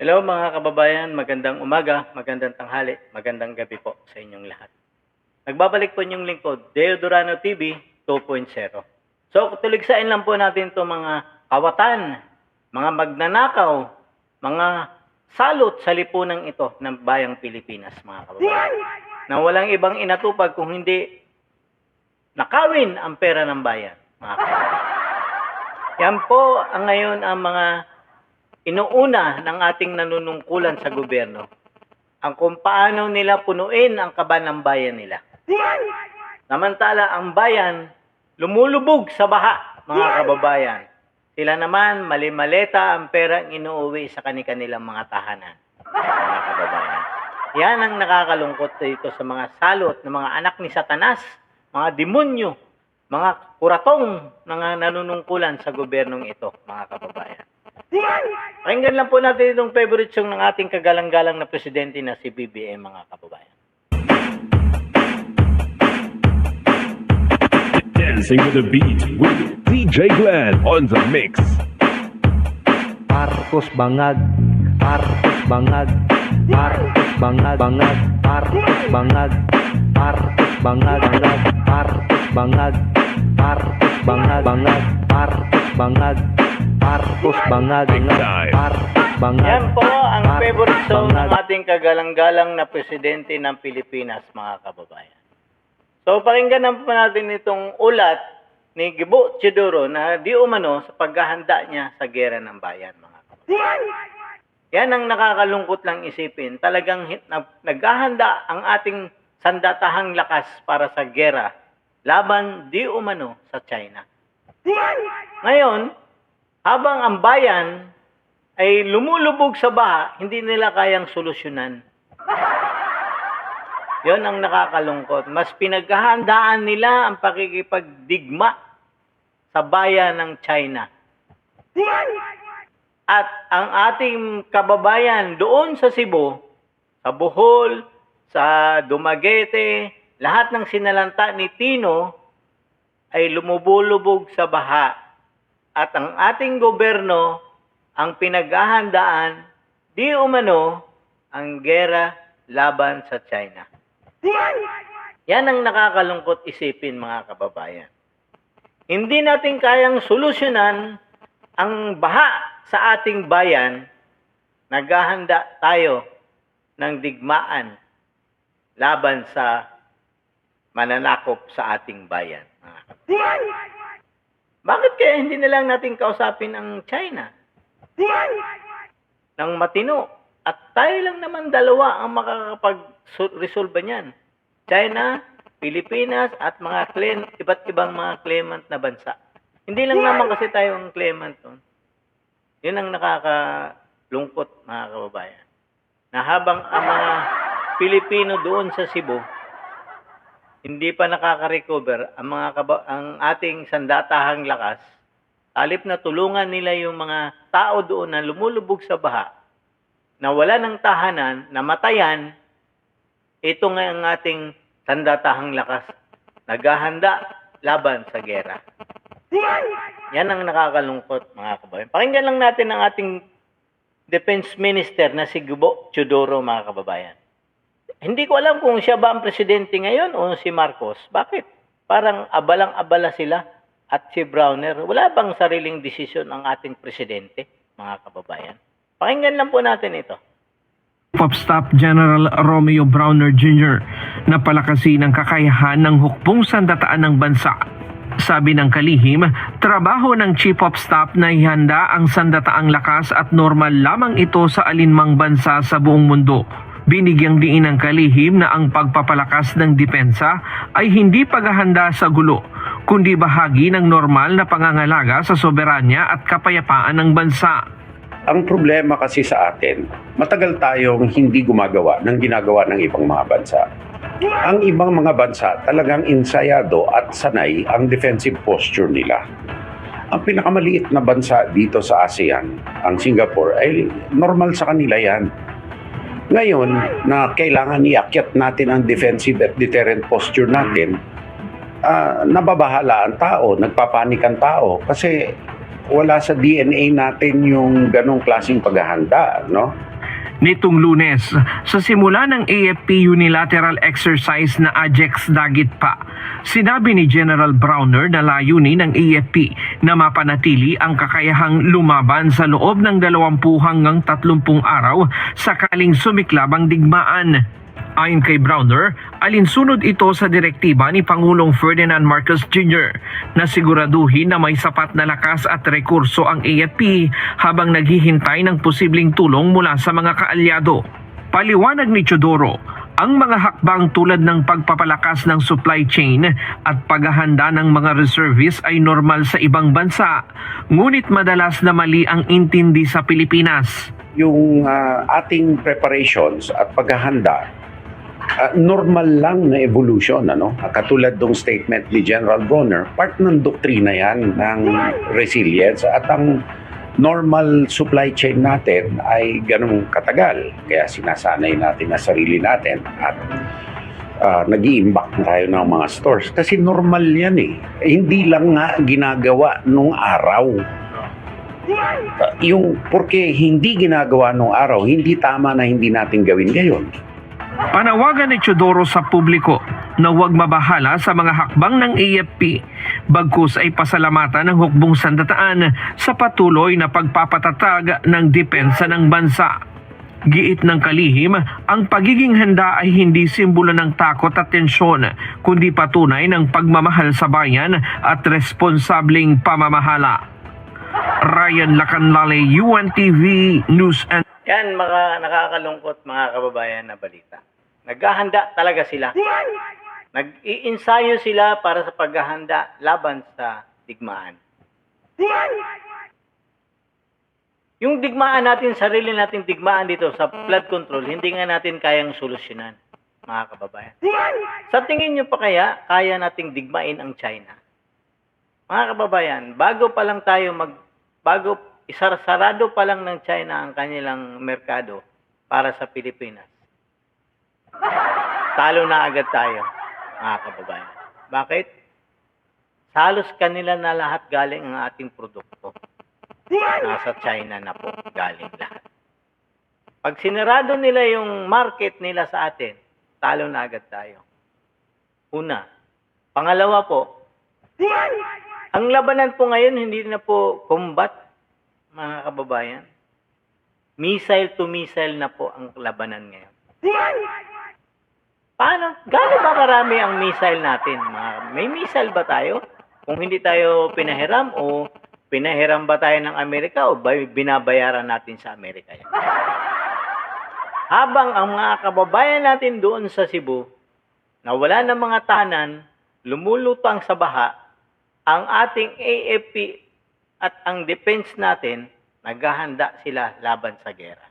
Hello mga kababayan, magandang umaga, magandang tanghali, magandang gabi po sa inyong lahat. Nagbabalik po inyong lingkod, Deodorano TV 2.0. So, tuligsain lang po natin itong mga kawatan, mga magnanakaw, mga salot sa lipunang ito ng bayang Pilipinas, mga kababayan. Na walang ibang inatupag kung hindi nakawin ang pera ng bayan, mga kababayan. Yan po ang ngayon ang mga inuuna ng ating nanunungkulan sa gobyerno. Ang kung paano nila punuin ang kaba ng bayan nila. Samantala, ang bayan lumulubog sa baha, mga kababayan. Sila naman, mali-maleta ang pera ang inuuwi sa kanilang mga tahanan, mga kababayan. Yan ang nakakalungkot dito sa mga salot ng mga anak ni Satanas, mga demonyo, mga kuratong mga nanunungkulan sa gobyernong ito, mga kababayan. Pakinggan lang po natin itong favorite song ng ating kagalang-galang na presidente na si BBM, mga kababayan. Dancing with the beat with DJ Glenn on the mix. Marcos Bangag, Marcos Bangag, Marcos Bangag, Bangag, Marcos Bangag, Marcos Bangag, Bangag, Marcos Bangag, Marcos Bangag, Bangag, Marcos Bangag, Marcos Bangag, Marcos Bangag. Yan po ang Marcos favorite song ng ating kagalang-galang na presidente ng Pilipinas, mga kababayan. So, pakinggan na po natin itong ulat ni Gibo Chidoro na di umano sa paghahanda niya sa gera ng bayan, mga kababayan. Yan ang nakakalungkot lang isipin. Talagang naghahanda ang ating sandatahang lakas para sa gera laban di umano sa China. Ngayon, habang ang bayan ay lumulubog sa baha, hindi nila kayang solusyonan. Yon ang nakakalungkot. Mas pinaghahandaan nila ang pakikipagdigma sa bayan ng China. At ang ating kababayan doon sa Cebu, sa Bohol, sa Dumaguete, lahat ng sinalanta ni Tino ay lumubulubog sa baha. At ang ating gobyerno ang pinaghahandaan di umano ang gera laban sa China. Yan ang nakakalungkot isipin mga kababayan. Hindi natin kayang solusyonan ang baha sa ating bayan, naghahanda tayo ng digmaan laban sa mananakop sa ating bayan. mga kababayan. Bakit kaya hindi na lang natin kausapin ang China? Nang matino. At tayo lang naman dalawa ang makakapag-resolve niyan. China, Pilipinas, at mga claim, iba't ibang mga claimant na bansa. Hindi lang naman kasi tayo ang claimant doon. Yun ang nakakalungkot, mga kababayan. Na habang ang mga Pilipino doon sa Cebu, hindi pa nakaka-recover ang mga kaba- ang ating sandatahang lakas, talip na tulungan nila yung mga tao doon na lumulubog sa baha, na wala ng tahanan, namatayan, ito nga ang ating sandatahang lakas, naghahanda laban sa gera. Yan ang nakakalungkot mga kababayan. Pakinggan lang natin ang ating Defense Minister na si Gubo Chodoro mga kababayan. Hindi ko alam kung siya ba ang presidente ngayon o si Marcos. Bakit? Parang abalang-abala sila at si Browner. Wala bang sariling desisyon ang ating presidente, mga kababayan? Pakinggan lang po natin ito. Staff General Romeo Browner Jr. na palakasin ang kakayahan ng hukbong sandataan ng bansa. Sabi ng kalihim, trabaho ng Chief of Staff na ihanda ang sandataang lakas at normal lamang ito sa alinmang bansa sa buong mundo. Binigyang diin ng kalihim na ang pagpapalakas ng depensa ay hindi paghahanda sa gulo, kundi bahagi ng normal na pangangalaga sa soberanya at kapayapaan ng bansa. Ang problema kasi sa atin, matagal tayong hindi gumagawa ng ginagawa ng ibang mga bansa. Ang ibang mga bansa talagang insayado at sanay ang defensive posture nila. Ang pinakamaliit na bansa dito sa ASEAN, ang Singapore, ay normal sa kanila yan. Ngayon, na kailangan iakyat natin ang defensive at deterrent posture natin, ah, nababahala ang tao, nagpapanik ang tao kasi wala sa DNA natin yung ganong klaseng paghahanda, no? Nitong lunes, sa simula ng AFP unilateral exercise na Ajex Dagit pa, sinabi ni General Browner na layunin ng AFP na mapanatili ang kakayahang lumaban sa loob ng 20 hanggang 30 araw sakaling sumiklab ang digmaan. Ayon kay Browner, alinsunod ito sa direktiba ni Pangulong Ferdinand Marcos Jr. na siguraduhin na may sapat na lakas at rekurso ang AFP habang naghihintay ng posibleng tulong mula sa mga kaalyado. Paliwanag ni Chodoro, ang mga hakbang tulad ng pagpapalakas ng supply chain at paghahanda ng mga reservists ay normal sa ibang bansa, ngunit madalas na mali ang intindi sa Pilipinas. Yung ah, ating preparations at paghahanda, ah, normal lang na evolution. Ano? Ah, Katulad ng statement ni General Bronner, part ng doktrina yan ng resilience at ang normal supply chain natin ay ganun katagal. Kaya sinasanay natin na sarili natin at uh, nag-iimbak na tayo ng mga stores. Kasi normal yan. Eh, Hindi lang nga ginagawa nung araw. Uh, yung porque hindi ginagawa nung araw, hindi tama na hindi natin gawin ngayon. Panawagan ni Chodoro sa publiko na huwag mabahala sa mga hakbang ng AFP bagkus ay pasalamatan ng hukbong sandataan sa patuloy na pagpapatatag ng depensa ng bansa. Giit ng kalihim, ang pagiging handa ay hindi simbolo ng takot at tensyon, kundi patunay ng pagmamahal sa bayan at responsabling pamamahala. Ryan Lacanlale, UNTV News and Yan, mga nakakalungkot mga kababayan na balita. Naghahanda talaga sila. Nag-iinsayo sila para sa paghahanda laban sa digmaan. Yung digmaan natin, sarili natin digmaan dito sa flood control, hindi nga natin kayang solusyonan, mga kababayan. Sa tingin nyo pa kaya, kaya nating digmain ang China? Mga kababayan, bago pa lang tayo mag bago isarsarado pa lang ng China ang kanilang merkado para sa Pilipinas. Talo na agad tayo, mga kababayan. Bakit? Salos kanila na lahat galing ang ating produkto. Nasa China na po galing lahat. Pag sinarado nila yung market nila sa atin, talo na agad tayo. Una. Pangalawa po, ang labanan po ngayon hindi na po combat, mga kababayan. Missile to missile na po ang labanan ngayon. Paano? Gaano ba karami ang missile natin? May missile ba tayo? Kung hindi tayo pinahiram o pinahiram ba tayo ng Amerika o ba binabayaran natin sa Amerika yan? Habang ang mga kababayan natin doon sa Cebu, na wala ng mga tahanan, lumulutang sa baha, ang ating AFP at ang defense natin, naghahanda sila laban sa gera.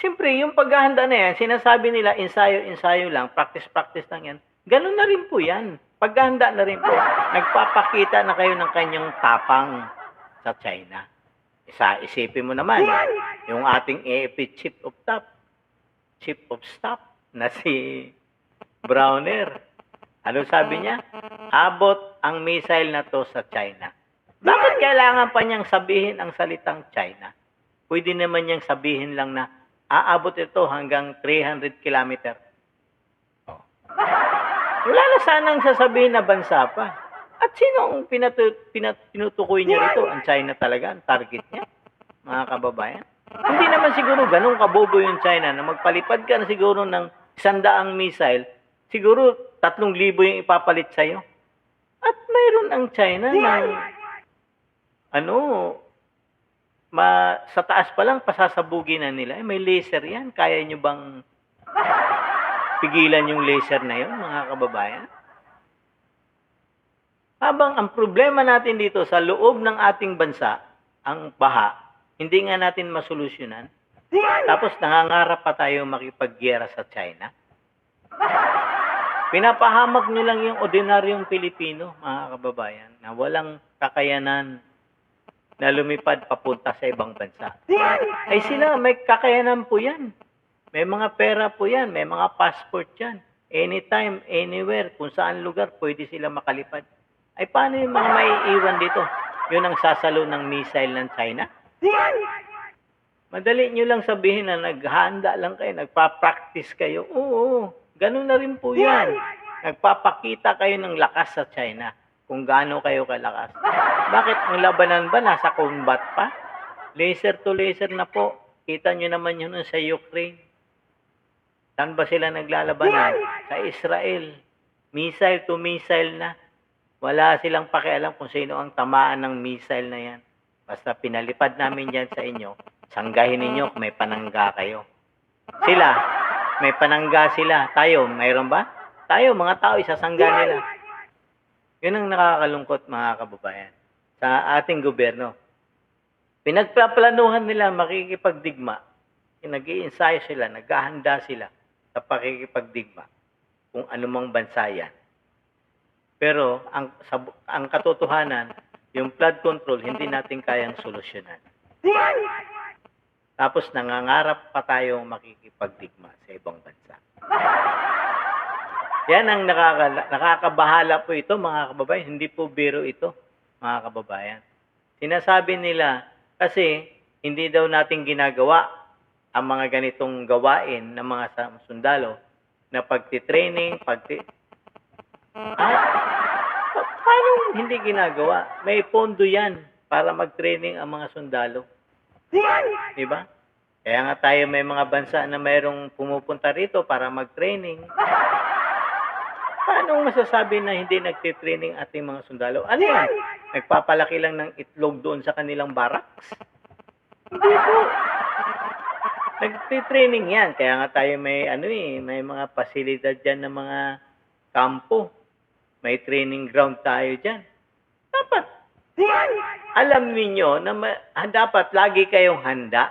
Siyempre, yung paghahanda na yan, sinasabi nila, ensayo-ensayo lang, practice-practice lang yan. Ganun na rin po yan. Paghahanda na rin po. Nagpapakita na kayo ng kanyang tapang sa China. Isa, isipin mo naman, yung ating AFP Chief of Staff, Chief of Staff na si Browner. Ano sabi niya? Abot ang missile na to sa China. Bakit kailangan pa niyang sabihin ang salitang China? Pwede naman niyang sabihin lang na aabot ito hanggang 300 kilometer. Oh. Wala na sanang sasabihin na bansa pa. At sino ang pinatu- pinat- tinutukoy niya rito? Ang China talaga, ang target niya, mga kababayan. Hindi naman siguro ganun kabobo yung China na magpalipad ka na siguro ng isandaang missile, siguro tatlong libo yung ipapalit sa'yo. At mayroon ang China na ano, ma, sa taas pa lang pasasabugin na nila. Eh, may laser yan. Kaya nyo bang pigilan yung laser na yun, mga kababayan? Habang ang problema natin dito sa loob ng ating bansa, ang baha, hindi nga natin masolusyonan. Tapos nangangarap pa tayo makipaggera sa China. Pinapahamak nyo lang yung ordinaryong Pilipino, mga kababayan, na walang kakayanan na lumipad papunta sa ibang bansa. Ay sila, may kakayanan po yan. May mga pera po yan, may mga passport yan. Anytime, anywhere, kung saan lugar, pwede sila makalipad. Ay paano yung mga maiiwan dito? Yun ang sasalo ng missile ng China? Madali nyo lang sabihin na naghahanda lang kayo, nagpa-practice kayo. Oo, ganun na rin po yan. Nagpapakita kayo ng lakas sa China kung gaano kayo kalakas. Bakit ang labanan ba nasa combat pa? Laser to laser na po. Kita nyo naman yun sa Ukraine. Saan ba sila naglalabanan? Sa Israel. Missile to missile na. Wala silang pakialam kung sino ang tamaan ng missile na yan. Basta pinalipad namin yan sa inyo, sanggahin ninyo kung may panangga kayo. Sila, may panangga sila. Tayo, mayroon ba? Tayo, mga tao, isasangga nila. Yun ang nakakalungkot mga kababayan sa ating gobyerno. Pinagpaplanuhan nila makikipagdigma. nag iensayo sila, naghahanda sila sa pakikipagdigma kung anumang bansa yan. Pero ang, sa, ang katotohanan, yung flood control, hindi natin kayang solusyonan. Tapos nangangarap pa tayong makikipagdigma sa ibang bansa. Yan ang nakaka, nakakabahala po ito mga kababayan. Hindi po biro ito mga kababayan. Sinasabi nila kasi hindi daw natin ginagawa ang mga ganitong gawain ng mga sundalo na pagtitraining, pagti... Ah, pa- paano hindi ginagawa? May pondo yan para mag-training ang mga sundalo. Di ba? Kaya nga tayo may mga bansa na mayroong pumupunta rito para mag-training. Paano masasabi na hindi nagtitraining ating mga sundalo? Ano yan? Nagpapalaki lang ng itlog doon sa kanilang barracks? Hindi po. Nagtitraining yan. Kaya nga tayo may ano eh, may mga pasilidad dyan ng mga kampo. May training ground tayo dyan. Dapat alam ninyo na ma- ah, dapat lagi kayong handa,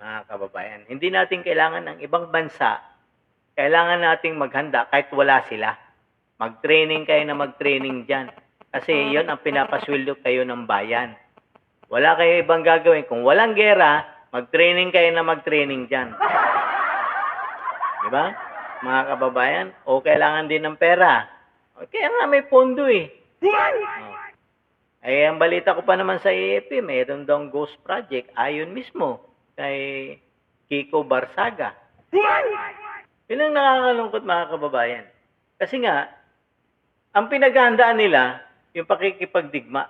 mga kababayan. Hindi natin kailangan ng ibang bansa. Kailangan nating maghanda kahit wala sila. Mag-training kayo na mag-training dyan. Kasi yon ang pinapasweldo kayo ng bayan. Wala kayo ibang gagawin. Kung walang gera, mag-training kayo na mag-training dyan. Di ba? Mga kababayan, o kailangan din ng pera. O, Kaya nga may pondo eh. Ay, ang balita ko pa naman sa AFP, mayroon daw ghost project. Ayon mismo kay Kiko Barsaga. Yun ang nakakalungkot mga kababayan. Kasi nga, ang pinaghahandaan nila, yung pakikipagdigma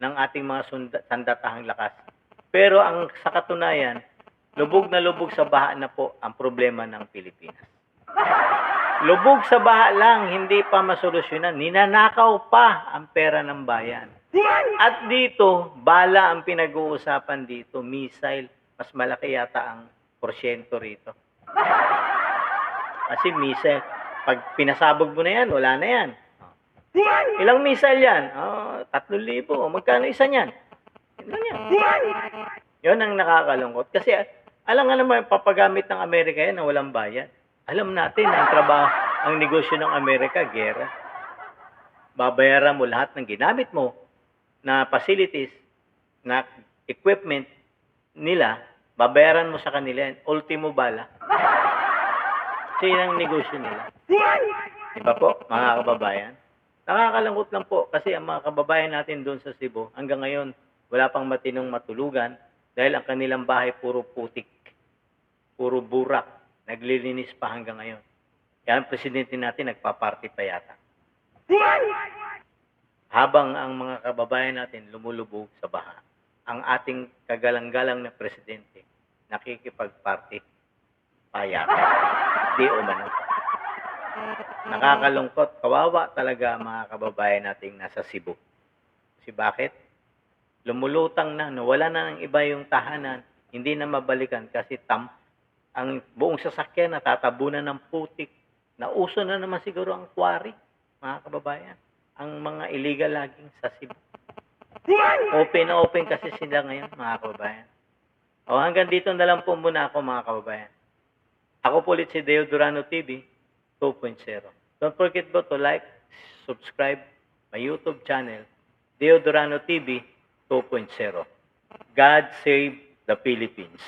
ng ating mga sunda, sandatahang lakas. Pero ang sa katunayan, lubog na lubog sa baha na po ang problema ng Pilipinas. Lubog sa baha lang, hindi pa masolusyonan. Ninanakaw pa ang pera ng bayan. At dito, bala ang pinag-uusapan dito, missile. Mas malaki yata ang porsyento rito. Kasi missile, pag pinasabog mo na yan, wala na yan. Ilang missile yan? Oh, 3,000. Magkano isa niyan? Yun lang yan. Yun ang nakakalungkot. Kasi alam nga naman, papagamit ng Amerika yan na walang bayad. Alam natin, ang trabaho, ang negosyo ng Amerika, gera. Babayaran mo lahat ng ginamit mo na facilities, na equipment nila, babayaran mo sa kanila yan. Ultimo bala. Kasi ang negosyo nila. Di ba po, mga kababayan? Nakakalangkot lang po kasi ang mga kababayan natin doon sa Cebu, hanggang ngayon, wala pang matinong matulugan dahil ang kanilang bahay puro putik, puro burak, naglilinis pa hanggang ngayon. Kaya ang presidente natin nagpa-party pa yata. Habang ang mga kababayan natin lumulubog sa baha, ang ating kagalang-galang na presidente nakikipag-party pa yata. Di umano. Nakakalungkot, kawawa talaga mga kababayan nating nasa Cebu. Si bakit? Lumulutang na, nawala na ng iba yung tahanan, hindi na mabalikan kasi tam, ang buong sasakyan natatabunan ng putik. Nauso na naman siguro ang quarry, mga kababayan. Ang mga illegal laging sa Cebu. Open na open kasi sila ngayon, mga kababayan. O hanggang dito na lang po muna ako, mga kababayan. Ako po ulit si Deo Durano TV 2.0. Don't forget po to like, subscribe my YouTube channel, Deo Durano TV 2.0. God save the Philippines.